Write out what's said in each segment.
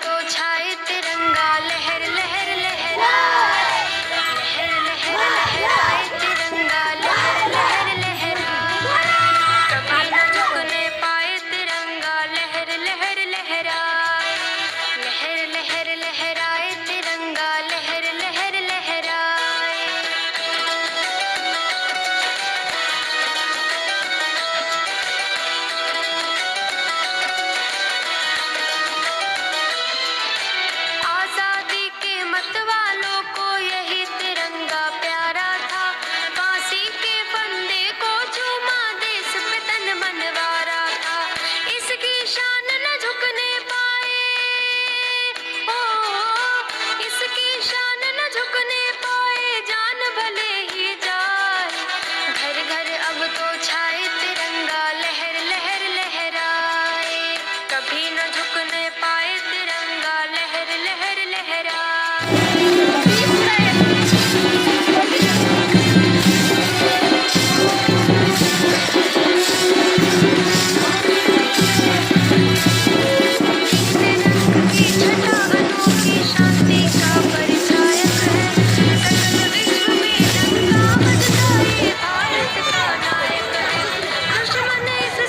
तो छाए तिरंगा लहर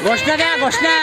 ঘোষণা দেয়া ঘোষণা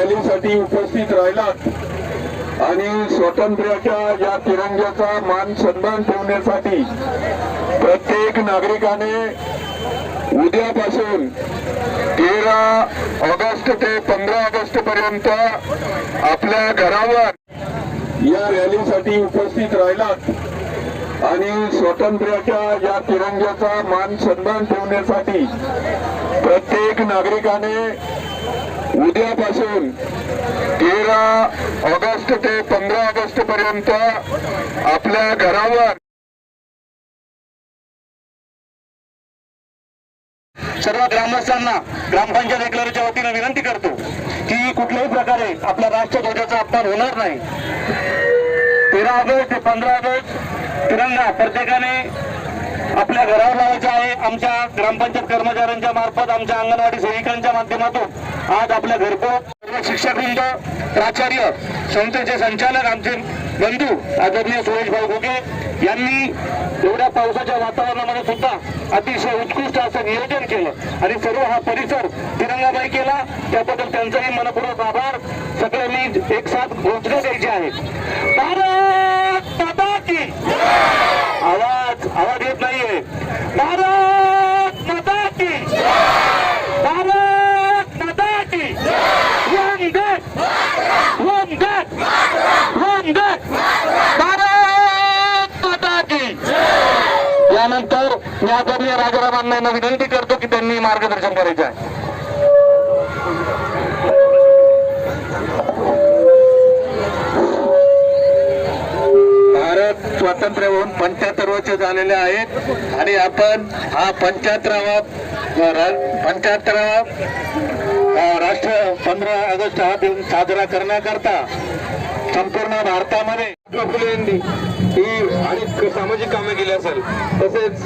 रॅलीसाठी उपस्थित राहिलात. आणि स्वातंत्र्याच्या या तिरंग्याचा मान सन्मान ठेवण्यासाठी प्रत्येक नागरिकाने उद्यापासून तेरा ऑगस्ट ते पंधरा ऑगस्ट पर्यंत आपल्या घरावर या रॅलीसाठी उपस्थित राहिलात. आणि स्वातंत्र्याच्या या तिरंग्याचा मान सन्मान ठेवण्यासाठी प्रत्येक नागरिकाने उद्यापासून तेरा ऑगस्ट ते पंधरा ऑगस्ट पर्यंत आपल्या घरावर सर्व ग्रामस्थांना ग्रामपंचायत एकलरीच्या वतीनं विनंती करतो की कुठल्याही प्रकारे आपल्या राष्ट्रध्वजाचा अपमान होणार नाही. तेरा ऑगस्ट ते पंधरा ऑगस्ट तिरंगा प्रत्येकाने आपल्या घरावर लावायचं आहे. आमच्या ग्रामपंचायत कर्मचाऱ्यांच्या मार्फत आमच्या अंगणवाडी सेविकांच्या माध्यमातून आज आपल्या घरपोच सर्व शिक्षकवृंद प्राचार्य संस्थेचे संचालक आमचे बंधू आदरणीय सुरेश भाऊ घुगे यांनी एवढ्या पावसाच्या वातावरणामध्ये सुद्धा अतिशय उत्कृष्ट असं नियोजन केलं आणि सर्व हा परिसर तिरंगाबाई केला. त्याबद्दल त्यांचाही मनपूर्वक आभार. सगळ्यांनी एक साथ घोषणा द्यायची आहे भारत माता की आवाज आवाज येत नाहीये भारत माता की भारत माता की वंदे वंदे वंदे भारत माता की यानंतर मी राजारामांना यांना विनंती करतो की त्यांनी मार्गदर्शन करायचं आहे. भारत स्वातंत्र्य होऊन पंच्याहत्तर वर्ष झालेले आहेत आणि आपण हा पंच्याहत्तरावा पंच्याहत्तरावा राष्ट्र पंधरा ऑगस्ट हा दिन साजरा करण्याकरता संपूर्ण भारतामध्ये महात्मा फुले यांनी ही अनेक सामाजिक कामे केली असेल. तसेच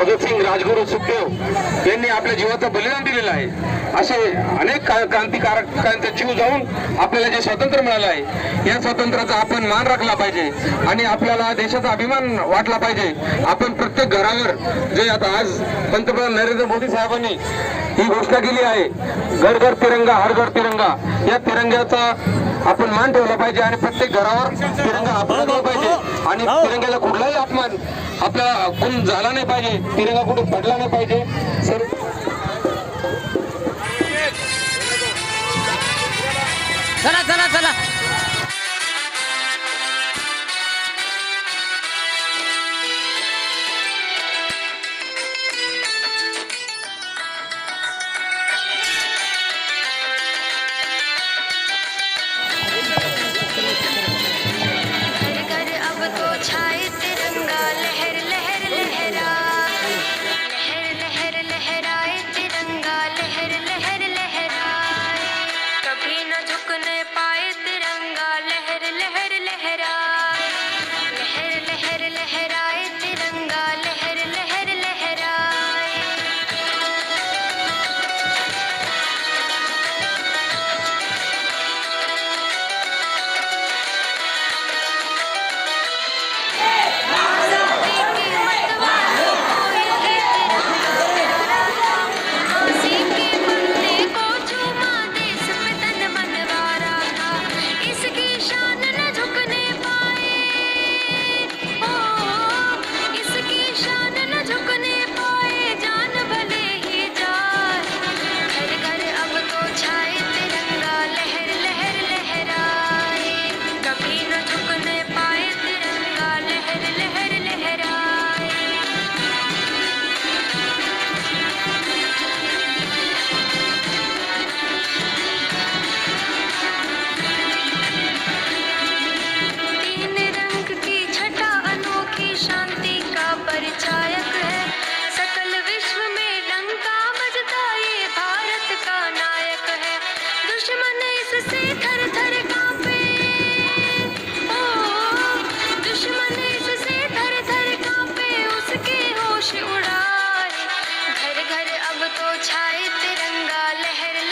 भगतसिंग राजगुरू सुखदेव यांनी आपल्या जीवाचं बलिदान दिलेलं आहे. असे अनेक का- क्रांतिकारकांचा जीव जाऊन आपल्याला जे स्वातंत्र्य मिळालं आहे या स्वातंत्र्याचा आपण मान राखला पाहिजे आणि आपल्याला देशाचा अभिमान वाटला पाहिजे. आपण प्रत्येक घरावर जे आता आज पंतप्रधान नरेंद्र मोदी साहेबांनी ही घोषणा केली आहे घर घर तिरंगा हर घर तिरंगा या तिरंग्याचा आपण मान ठेवला पाहिजे आणि प्रत्येक घरावर तिरंगा आपला पाहिजे. आणि तिरंग्याला कुठलाही अपमान आपला कोण झाला नाही पाहिजे. तिरंगा कुठे पडला नाही पाहिजे. सर